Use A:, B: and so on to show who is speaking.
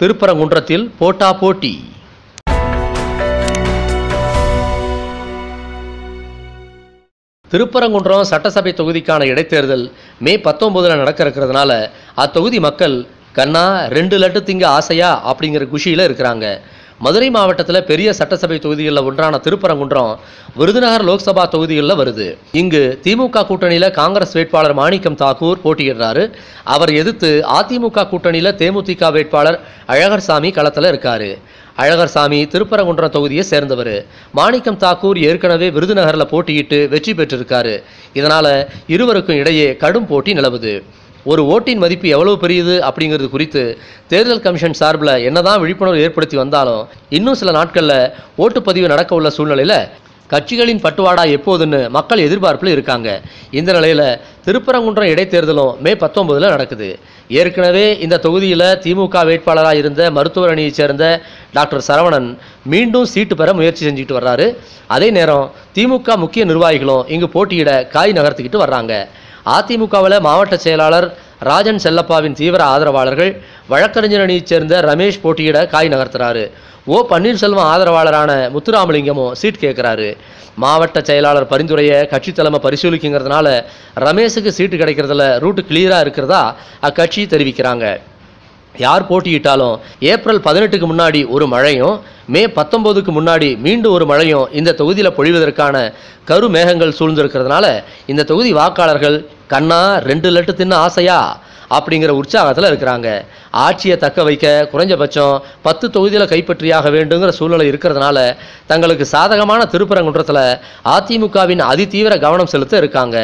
A: திருப்பரங்குன்றத்தில் போட்டா போட்டி. திருப்பரங்குன்றம் சட்டசபை தொகுதிக்கான இடைத்தேர்தல் மே பத்தொம்போதில் நடக்க இருக்கிறதுனால அத்தொகுதி மக்கள் கண்ணா ரெண்டு லட்டு திங்க ஆசையா? அப்படிங்கிற குஷியில் இருக்கிறாங்க. மதுரை மாவட்டத்தில் பெரிய சட்டசபை தொகுதிகளில் ஒன்றான திருப்பரங்குன்றம் விருதுநகர் லோக்சபா தொகுதிகளில் வருது. இங்கு திமுக கூட்டணியில் காங்கிரஸ் வேட்பாளர் மாணிக்கம் தாக்கூர் போட்டியிடுறாரு. அவர் எதிர்த்து அதிமுக கூட்டணியில் தேமுதிக வேட்பாளர் அழகர்சாமி களத்தில் இருக்காரு. அழகர்சாமி திருப்பரங்குன்றம் தொகுதியை சேர்ந்தவர். மாணிக்கம் தாக்கூர் ஏற்கனவே விருதுநகரில் போட்டியிட்டு வெற்றி பெற்றிருக்காரு. இதனால் இருவருக்கும் இடையே கடும் போட்டி நிலவுது. ஒரு ஓட்டின் மதிப்பு எவ்வளவு பெரியது அப்படிங்கிறது குறித்து தேர்தல் கமிஷன் சார்பில் என்னதான் விழிப்புணர்வு ஏற்படுத்தி வந்தாலும் இன்னும் சில நாட்களில் ஓட்டுப்பதிவு நடக்க உள்ள சூழ்நிலையில் கட்சிகளின் பட்டுவாடா எப்போதுன்னு மக்கள் எதிர்பார்ப்பில் இருக்காங்க. இந்த நிலையில் திருப்பரங்குன்றம் இடைத்தேர்தலும் மே பத்தொன்பதில் நடக்குது. ஏற்கனவே இந்த தொகுதியில் திமுக வேட்பாளராக இருந்த மருத்துவர் அணியைச் சேர்ந்த டாக்டர் சரவணன் மீண்டும் சீட்டு பெற முயற்சி செஞ்சுக்கிட்டு வர்றாரு. அதே நேரம் திமுக முக்கிய நிர்வாகிகளும் இங்கு போட்டியிட காய் நகர்த்திக்கிட்டு வர்றாங்க. அதிமுகவில் மாவட்ட செயலாளர் ராஜன் செல்லப்பாவின் தீவிர ஆதரவாளர்கள் வழக்கறிஞர் அணியைச் சேர்ந்த ரமேஷ் போட்டியிட காய் நகர்த்துறாரு. ஓ பன்னீர்செல்வம் ஆதரவாளரான முத்துராமலிங்கமும் சீட் கேட்குறாரு. மாவட்ட செயலாளர் பரிந்துரையை கட்சி தலைமை பரிசீலிக்குங்கிறதுனால ரமேஷுக்கு சீட்டு கிடைக்கிறதுல ரூட்டு கிளியராக இருக்கிறதா அக்கட்சி தெரிவிக்கிறாங்க. யார் போட்டியிட்டாலும் ஏப்ரல் பதினெட்டுக்கு முன்னாடி ஒரு மழையும் மே பத்தொம்போதுக்கு முன்னாடி மீண்டும் ஒரு மழையும் இந்த தொகுதியில் பொழிவதற்கான கருமேகங்கள் சூழ்ந்திருக்கிறதுனால இந்த தொகுதி வாக்காளர்கள் கண்ணா ரெண்டு லட்டு தின்ன ஆசையா? அப்படிங்கிற உற்சாகத்தில் இருக்கிறாங்க. ஆட்சியை தக்க வைக்க குறைஞ்சபட்சம் பத்து தொகுதியில் கைப்பற்றியாக வேண்டுங்கிற சூழ்நிலை இருக்கிறதுனால தங்களுக்கு சாதகமான திருப்பரங்குன்றத்தில் அதிமுகவின் அதிதீவிர கவனம் செலுத்த இருக்காங்க.